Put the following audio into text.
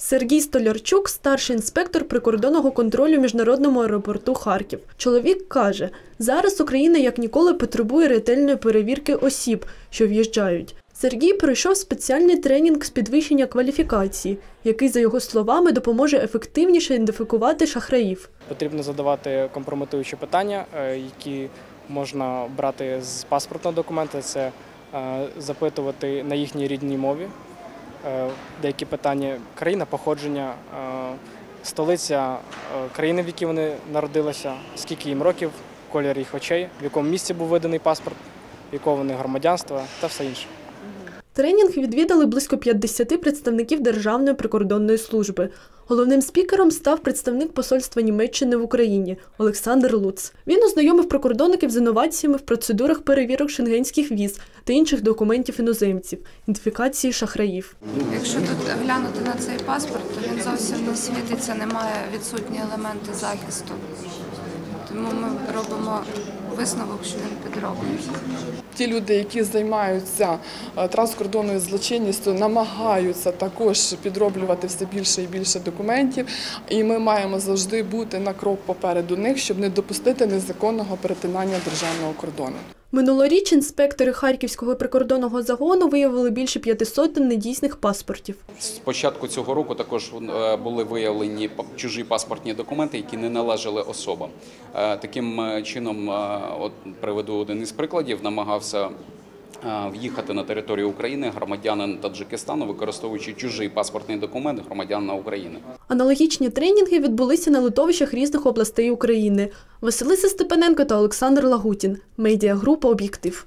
Сергій Столярчук, старший інспектор прикордонного контролю міжнародному аеропорту Харків. Чоловік каже, зараз Україна як ніколи потребує ретельної перевірки осіб, що в'їжджають. Сергій пройшов спеціальний тренінг з підвищення кваліфікації, який, за його словами, допоможе ефективніше ідентифікувати шахраїв. Потрібно задавати компрометуючі питання, е, які можна брати з паспортного документа. Це е, запитувати на їхній рідній мові. Е, Деякі питання країна походження, е, столиця е, країни, в якій вони народилися, скільки їм років, колір їх очей, в якому місці був виданий паспорт, якого вони громадянства та все інше. Тренінг відвідали близько 50 представників Державної прикордонної служби. Головним спікером став представник посольства Німеччини в Україні Олександр Луц. Він ознайомив прикордонників з інноваціями в процедурах перевірок шенгенських віз та інших документів іноземців, ідентифікації шахраїв. Якщо тут глянути на цей паспорт, то він зовсім не світиться, немає відсутні елементи захисту. Тому ми робимо висновок, що він підроблений. Ті люди, які займаються е, транскордонною злочинністю, намагаються також підроблювати все більше і більше документів. І ми маємо завжди бути на крок попереду них, щоб не допустити незаконного перетинання державного кордону. Минулоріч інспектори Харківського прикордонного загону виявили більше 500 недійсних паспортів. З початку цього року також е, були виявлені чужі паспортні документи, які не належали особам. Е, Таким е, чином, от приведу один із прикладів, намагався в'їхати на територію України громадянин Таджикистану, використовуючи чужий паспортний документ громадянина України. Аналогічні тренінги відбулися на литовищах різних областей України. Василиса Степаненко та Олександр Лагутін. Медіагрупа Об'єктив.